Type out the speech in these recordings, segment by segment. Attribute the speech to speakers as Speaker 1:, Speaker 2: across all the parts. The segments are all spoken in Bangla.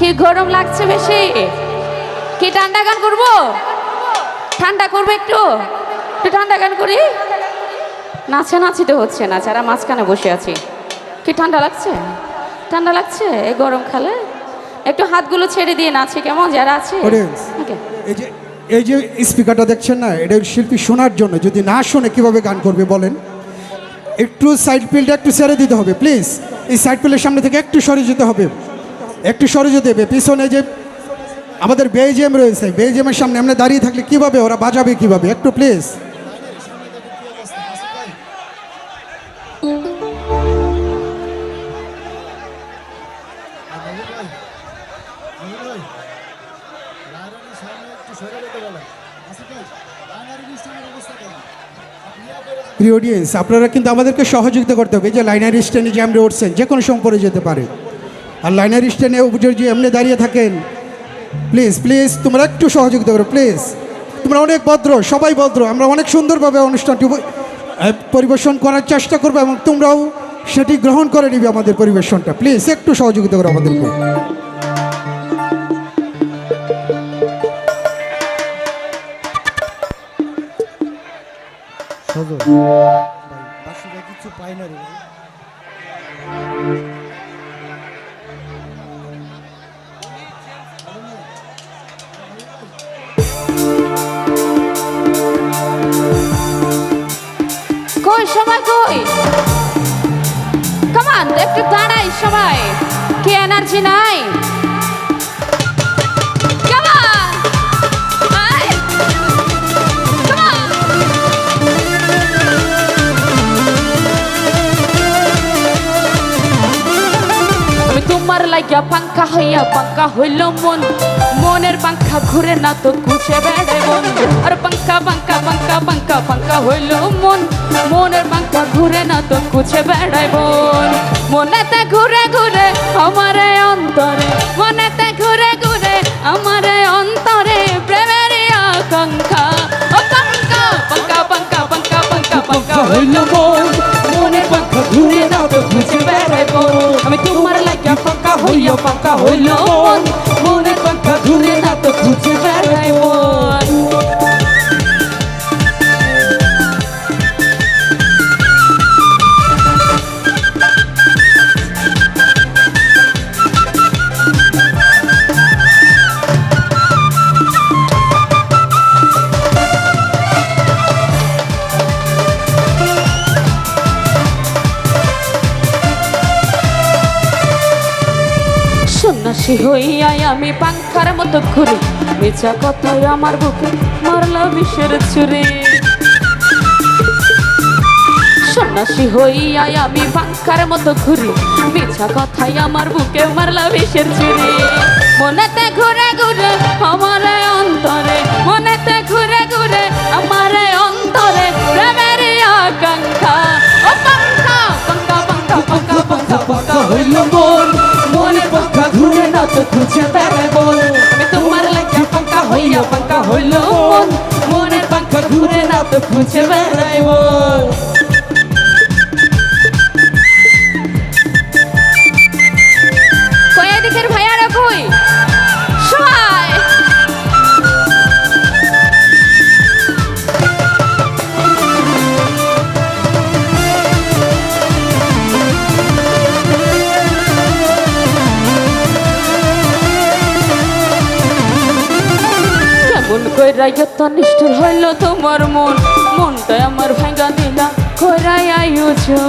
Speaker 1: কি গরম লাগছে বেশি? কি ঠান্ডা গান করব? ঠান্ডা করব একটু? একটু ঠান্ডা গান করি? নাচা নাচি তো হচ্ছে না যারা মাঝখানে বসে আছি। কি ঠান্ডা লাগছে? ঠান্ডা লাগছে এই গরম খালে? একটু হাতগুলো ছেড়ে দিয়ে নাচে কেমন? যারা আছে?
Speaker 2: এই যে এই যে স্পিকারটা দেখছেন না এটা শিল্পী শোনার জন্য যদি না শোনে কীভাবে গান করবে বলেন? একটু সাইড পিলটা একটু ছেড়ে দিতে হবে প্লিজ এই সাইড পিলের সামনে থেকে একটু সরে যেতে হবে। একটু সরে যেতে হবে, পিছনে যে আমাদের বেজিএম রয়েছে বেজিএমের সামনে আমরা দাঁড়িয়ে থাকলে কীভাবে ওরা বাজাবে কীভাবে? একটু প্লিজ প্রিয় অডিয়েন্স আপনারা কিন্তু আমাদেরকে সহযোগিতা করতে হবে যে লাইনার স্ট্যান্ডে যে আমরা উঠছেন যে কোনো সময় পড়ে যেতে পারে। আর লাইনার স্ট্যান্ডে যে এমনি দাঁড়িয়ে থাকেন প্লিজ প্লিজ তোমরা একটু সহযোগিতা করো প্লিজ তোমরা অনেক ভদ্র সবাই ভদ্র আমরা অনেক সুন্দরভাবে অনুষ্ঠানটি পরিবেশন করার চেষ্টা করব এবং তোমরাও সেটি গ্রহণ করে নিবে আমাদের পরিবেশনটা প্লিজ একটু সহযোগিতা করো আমাদেরকে। কিছু পাই না
Speaker 1: কই সবাই কই? কামান একটু দাঁড়াই সবাই। কি এনার্জি নাই? তোমার লাগিয়া পাঙ্খা হইয়া পাঙ্খা হইল মন। মনের পাঙ্খা ঘুরে না তো খুঁজে বেড়ায় মন। আর পাঙ্খা পাঙ্খা পাঙ্খা পাঙ্খা পাঙ্খা হইল মন। মনের পাঙ্খা ঘুরে না তো খুঁজে বেড়ায় মন। মনেতে ঘুরে ঘুরে আমার পাঙ্কা হইল মন। সন্ন্যাসী হইয়াই আমি পাংখার মতো ঘুরি মিছা কথায় আমার বুকে মারলা বিষের ছুরি। সন্ন্যাসী হইয়াই আমি পাংখার মতো ঘুরি মিছা কথায় আমার বুকে মারলা বিষের ছুরি। মনেতে ঘুরে ঘুরে আমার ঘুরে না তো খুঁজে বেড়ায় কইরা নিষ্ঠুর হইল তোমার মন। মনটা আমার ভাঙা দিলা, কইরাই আয়োজন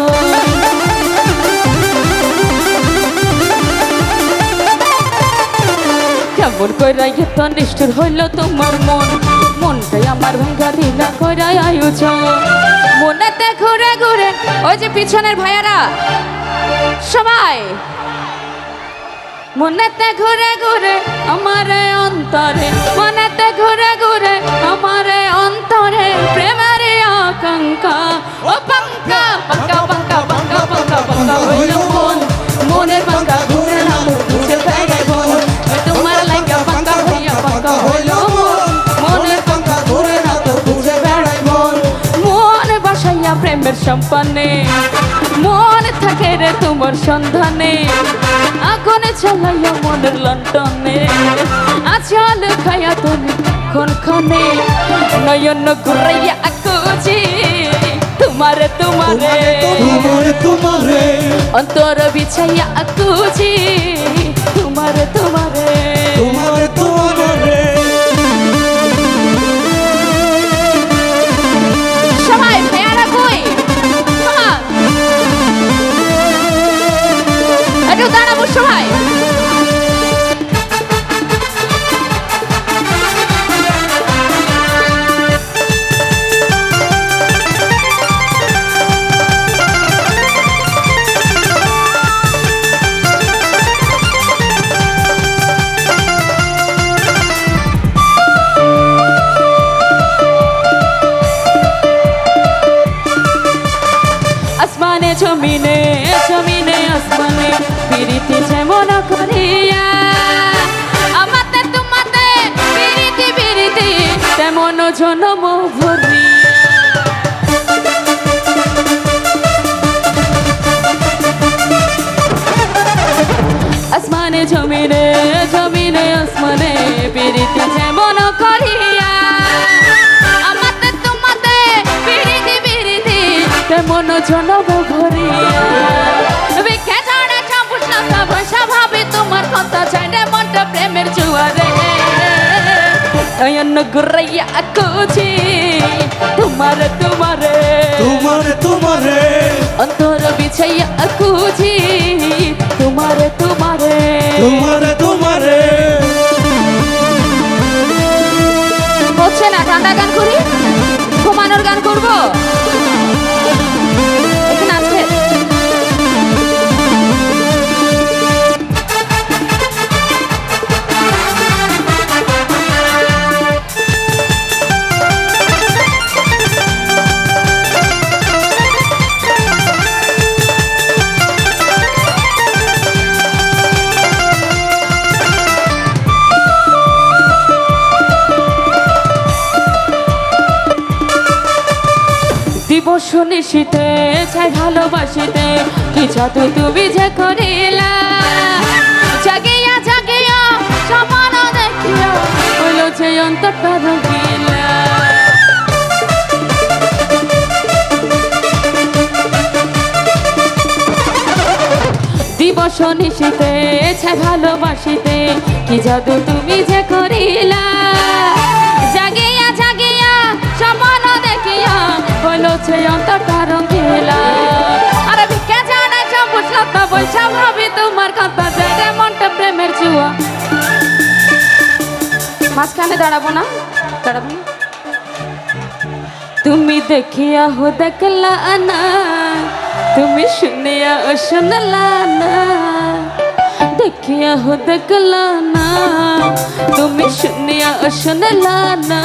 Speaker 1: কেমন কইরা এত নিষ্ঠুর হইল তোমার মন। মনটাই আমার ভাঙা দিলা, কইরাই আয়োজন মনেতে ঘুরে ঘুরে, ওই যে পিছনের ভাইয়ারা। সবাই! মনেতে ঘুরে ঘুরে আমার অন্তরে, মনেতে ঘুরে ঘুরে আমার অন্তরে, প্রেমের আকাঙ্ক্ষা। ও পাঙ্কা পাঙ্কা পাঙ্কা পাঙ্কা পাঙ্কা পাঙ্কা হইল মন। মনের পাঙ্কা ঘুরে না ঘুরে বেড়াই মন তোমার লাগা পাঙ্কা হইয়া পাঙ্কা হইল মন। মনের পাঙ্কা ঘুরে না তো ঘুরে বেড়াই মন মন বাসাইয়া প্রেমের সম্পানে। মন থাকে রে তোমার সন্ধানে। চালাইয়া মনের লন্ডনে আচল খাইয়া তুমি ক্ষণক্ষণে নয়ন ঘুরাইয়া আকুজি তোমারে তোমারে
Speaker 3: তোমারে তোমারে।
Speaker 1: অন্তর বিছাইয়া আকুজি জমিনে জমিনে আসমানে, পিরিতি যেমন করিয়া। আমাতে তোমাতে পিরিতি পিরিতি তেমন জনম ভরিয়া। আসমানে, জমিনে জমিনে আসমানে পিরিতি যেমন করিয়া। আমাতে তোমাতে পিরিতি পিরিতি তেমন জনম না তা তোমার তোমার তোমারে।
Speaker 3: তোমারে
Speaker 1: অন্তর বিছাইয়া কুচি দিবস নিশীতে চাই ভালোবাসিতে। কি জাদু তুমি যে করিলা। জাগিয়া জাগিয়া, সমান দেখিয়া হলো যে অন্তরটা রঙিলা। দিবস নিশীতে চাই ভালোবাসিতে, কি জাদু তুমি যে করিলা। জাগিয়া জাগিয়া, সমান হলো সে অন্তরটা রঙিলা। আরে ভিক্ষা জানাই সব বুঝলাম না বৈশা ভাবি তোমার কথা জায়গা মনটা প্রেমের জুয়া। মাঝখানে দাঁড়াবো না? দাঁড়াবো না? তুমি দেখিয়া হো দেখলা না, তুমি শুনিয়া ও শুনলা না। দেখিয়া হো দেখলা না, তুমি শুনিয়া ও শুনলা না।